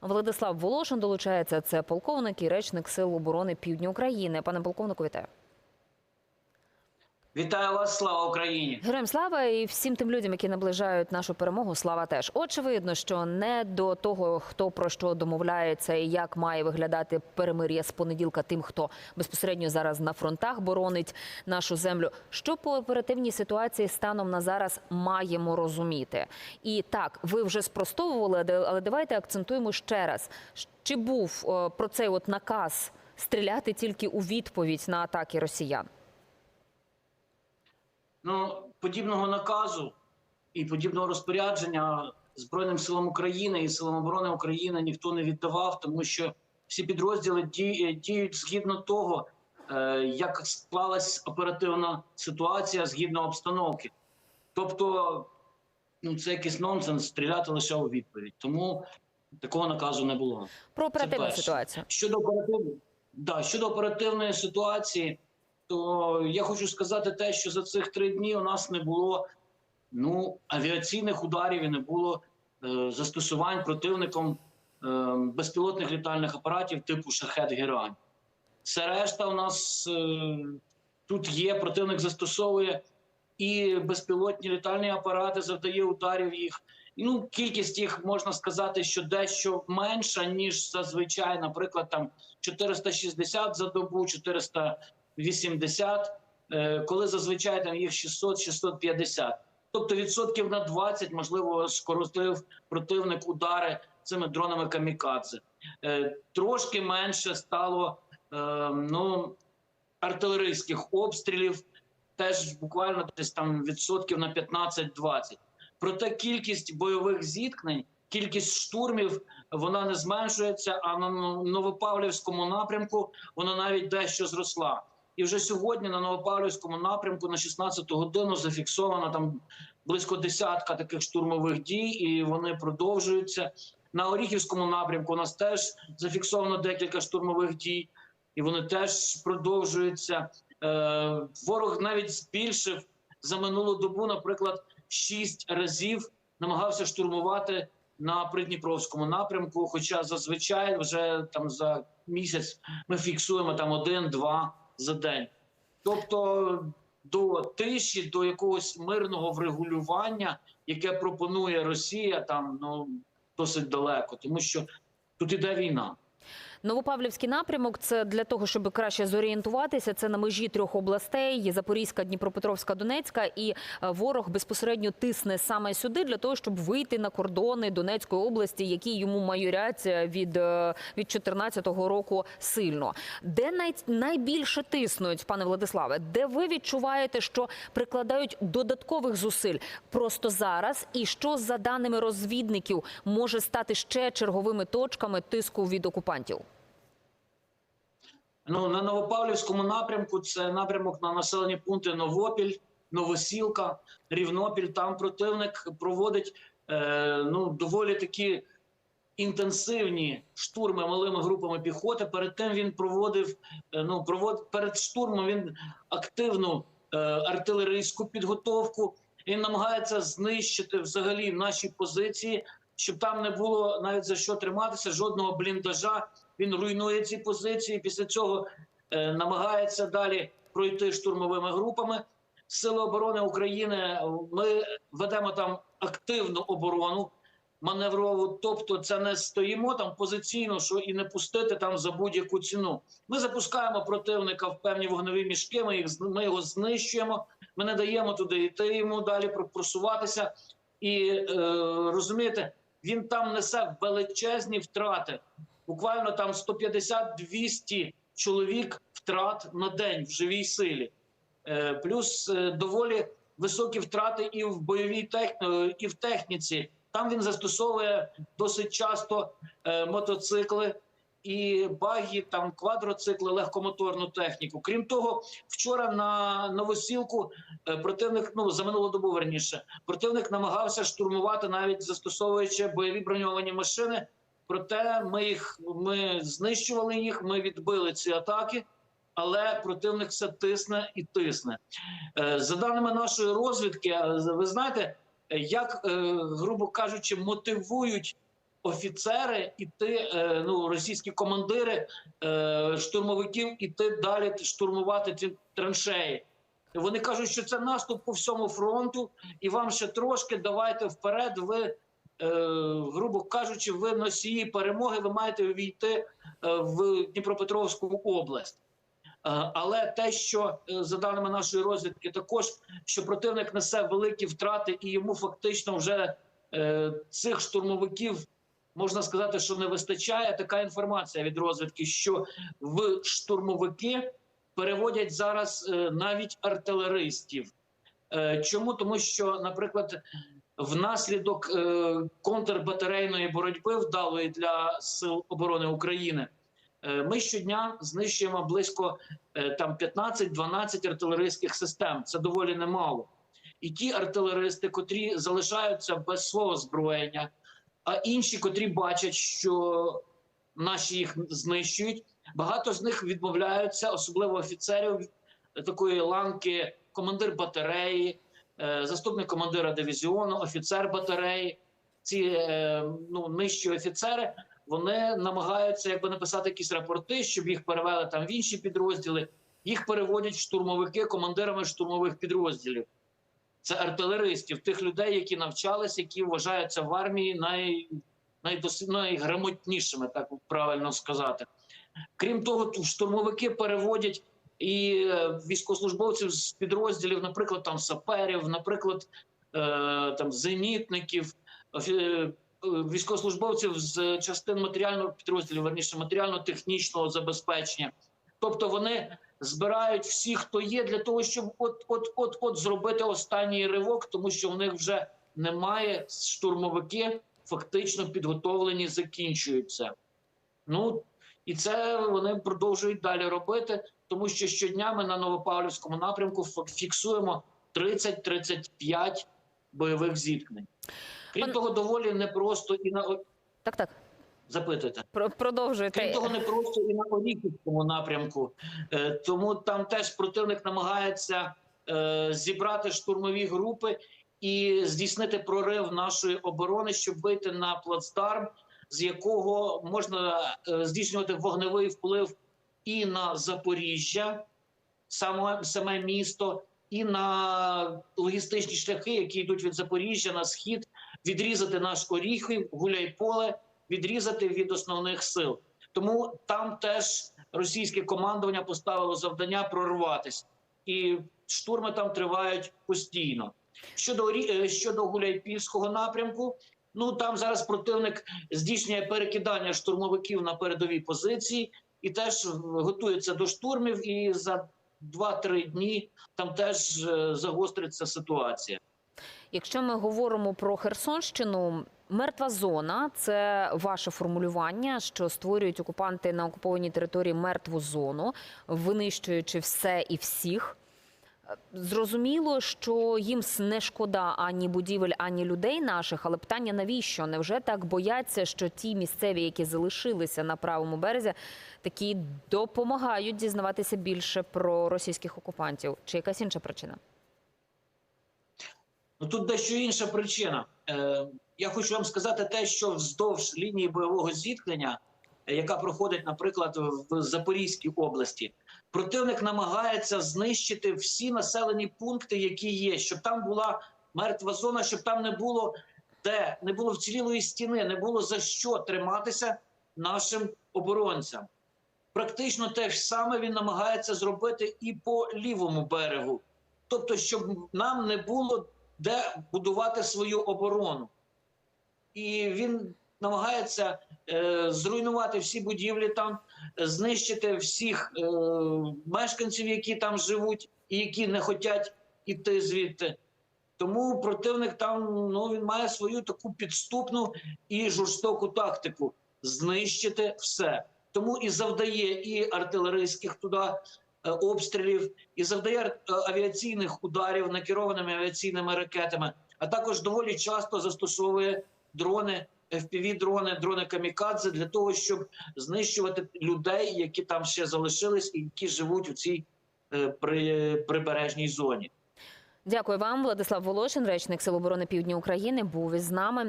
Владислав Волошин долучається. Це полковник і речник Сил оборони Півдня України. Пане полковнику, вітаю. Вітаю вас, слава Україні! Героям слава і всім тим людям, які наближають нашу перемогу. Слава теж. Очевидно, що не до того, хто про що домовляється і як має виглядати перемир'я з понеділка, тим, хто безпосередньо зараз на фронтах боронить нашу землю. Що по оперативній ситуації станом на зараз маємо розуміти? І так, ви вже спростовували, але давайте акцентуємо ще раз. Чи був е, про цей от наказ стріляти тільки у відповідь на атаки росіян? Ну, подібного наказу і подібного розпорядження Збройним силам України і силам оборони України ніхто не віддавав, тому що всі підрозділи ді- діють згідно того, е, як склалась оперативна ситуація згідно обстановки. Тобто, ну це якийсь нонсенс стріляти лише у відповідь. Тому такого наказу не було. Про оперативну ситуацію. Щодо оперативної, да, щодо оперативної ситуації, то я хочу сказати те, що за цих три дні у нас не було ну авіаційних ударів і не було е, застосувань противником е, безпілотних літальних апаратів типу шахет Герань. Все решта у нас е, тут є. Противник застосовує і безпілотні літальні апарати, завдає ударів їх. Ну, кількість їх можна сказати, що дещо менша ніж зазвичай, наприклад, там 460 за добу, 400 80, е, коли зазвичай там їх 600-650. Тобто відсотків на 20, можливо, скоротив противник удари цими дронами камікадзе. Е, трошки менше стало е, ну, артилерійських обстрілів, теж буквально десь там відсотків на 15-20. Проте кількість бойових зіткнень, кількість штурмів вона не зменшується. А на Новопавлівському напрямку вона навіть дещо зросла. І вже сьогодні на Новопавлівському напрямку на 16 годину зафіксовано там близько десятка таких штурмових дій, і вони продовжуються. На Оріхівському напрямку у нас теж зафіксовано декілька штурмових дій, і вони теж продовжуються. Е, ворог навіть збільшив за минулу добу, наприклад, шість разів намагався штурмувати на Придніпровському напрямку. Хоча зазвичай вже там за місяць ми фіксуємо там один-два за день. Тобто до тиші, до якогось мирного врегулювання, яке пропонує Росія, там ну досить далеко, тому що тут іде війна. Новопавлівський напрямок це для того, щоб краще зорієнтуватися. Це на межі трьох областей: Запорізька, Дніпропетровська, Донецька, і е, ворог безпосередньо тисне саме сюди для того, щоб вийти на кордони Донецької області, які йому майорять е, від, е, від 2014 року сильно. Де най, найбільше тиснуть, пане Владиславе? Де ви відчуваєте, що прикладають додаткових зусиль просто зараз? І що за даними розвідників може стати ще черговими точками тиску від окупантів? Ну на Новопавлівському напрямку це напрямок на населені пункти Новопіль, Новосілка, Рівнопіль. Там противник проводить е, ну доволі такі інтенсивні штурми малими групами піхоти. Перед тим він проводив е, ну провод перед штурмом. Він активну е, артилерійську підготовку. Він намагається знищити взагалі наші позиції, щоб там не було навіть за що триматися, жодного бліндажа. Він руйнує ці позиції. Після цього е, намагається далі пройти штурмовими групами. Сили оборони України ми ведемо там активну оборону маневрову. Тобто, це не стоїмо там позиційно, що і не пустити там за будь-яку ціну. Ми запускаємо противника в певні вогневі мішки. Ми їх ми його знищуємо. Ми не даємо туди йти йому далі про- просуватися. І е, розумієте, він там несе величезні втрати. Буквально там 150-200 чоловік втрат на день в живій силі. Е, плюс е, доволі високі втрати і в бойовій тех... е, і в техніці. Там він застосовує досить часто е, мотоцикли і багі, там квадроцикли, легкомоторну техніку. Крім того, вчора на новосілку противник ну за минулу добу верніше противник намагався штурмувати, навіть застосовуючи бойові броньовані машини. Проте ми їх ми знищували їх, ми відбили ці атаки, але противник все тисне і тисне. Е, За даними нашої розвідки, е, ви знаєте, як, е, грубо кажучи, мотивують офіцери іти, ну російські командири штурмовиків іти далі штурмувати ці траншеї. Вони кажуть, що це наступ по всьому фронту, і вам ще трошки давайте вперед. Ви, грубо кажучи, ви носії перемоги, ви маєте увійти е, в Дніпропетровську область. Е, Але те, що е, за даними нашої розвідки, також що противник несе великі втрати, і йому фактично вже е, цих штурмовиків можна сказати, що не вистачає. Така інформація від розвідки, що в штурмовики переводять зараз е, навіть артилеристів. Е, Чому? Тому що, наприклад, внаслідок е, контрбатарейної боротьби вдалої для сил оборони України. е, Ми щодня знищуємо близько е, там 15-12 артилерійських систем. Це доволі немало. І ті артилеристи, котрі залишаються без свого озброєння, а інші, котрі бачать, що наші їх знищують, багато з них відмовляються, особливо офіцерів такої ланки, командир батареї, заступник командира дивізіону, офіцер батареї. Ці е, ну, нижчі офіцери вони намагаються якби написати якісь рапорти, щоб їх перевели там в інші підрозділи. Їх переводять штурмовики командирами штурмових підрозділів. Це артилеристів, тих людей, які навчались, які вважаються в армії най, найдос, найграмотнішими, так правильно сказати. Крім того, штурмовики переводять і е, військовослужбовців з підрозділів, наприклад, там саперів, наприклад, е, там зенітників, е, військовослужбовців з частин матеріального підрозділів, верніше матеріально-технічного забезпечення. Тобто вони збирають всіх, хто є, для того, щоб от от от от зробити останній ривок, тому що в них вже немає штурмовики, фактично підготовлені, закінчуються. Ну і це вони продовжують далі робити, тому що щодня ми на Новопавлівському напрямку фіксуємо 30-35 бойових зіткнень. Крім того, доволі непросто і на Так, так. запитуйте. Про- Продовжуйте. Крім того, не просто і на Оріхівському напрямку. Е, Тому там теж противник намагається е, зібрати штурмові групи і здійснити прорив нашої оборони, щоб вийти на плацдарм, з якого можна е, здійснювати вогневий вплив і на Запоріжжя, саме, саме місто, і на логістичні шляхи, які йдуть від Запоріжжя на схід, відрізати наш Оріхів, Гуляйполе, відрізати від основних сил. Тому там теж російське командування поставило завдання прорватися, і штурми там тривають постійно. Щодо е, щодо Гуляйпільського напрямку, ну там зараз противник здійснює перекидання штурмовиків на передові позиції і теж готується до штурмів. І за 2-3 дні там теж е, загостриться ситуація. Якщо ми говоримо про Херсонщину, мертва зона це ваше формулювання, що створюють окупанти на окупованій території мертву зону, винищуючи все і всіх. Зрозуміло, що їм не шкода ані будівель, ані людей наших, але питання навіщо? Невже так бояться, що ті місцеві, які залишилися на правому березі, такі допомагають дізнаватися більше про російських окупантів? Чи якась інша причина? Ну тут дещо інша причина. Е, я хочу вам сказати те, що вздовж лінії бойового зіткнення, е, яка проходить, наприклад, в Запорізькій області, противник намагається знищити всі населені пункти, які є, щоб там була мертва зона, щоб там не було де, не було вцілілої стіни, не було за що триматися нашим оборонцям. Практично те ж саме він намагається зробити і по лівому берегу, тобто, щоб нам не було де будувати свою оборону. І він намагається е, зруйнувати всі будівлі там, знищити всіх е, мешканців, які там живуть, і які не хочуть іти звідти. Тому противник там ну, він має свою таку підступну і жорстоку тактику знищити все. Тому і завдає і артилерійських туди е, обстрілів, і завдає е, авіаційних ударів накерованими авіаційними ракетами, а також доволі часто застосовує дрони, FPV-дрони, дрони камікадзе для того, щоб знищувати людей, які там ще залишились, і які живуть у цій е, при, прибережній зоні. Дякую вам, Владислав Волошин, речник Сил оборони Півдня України, був із нами.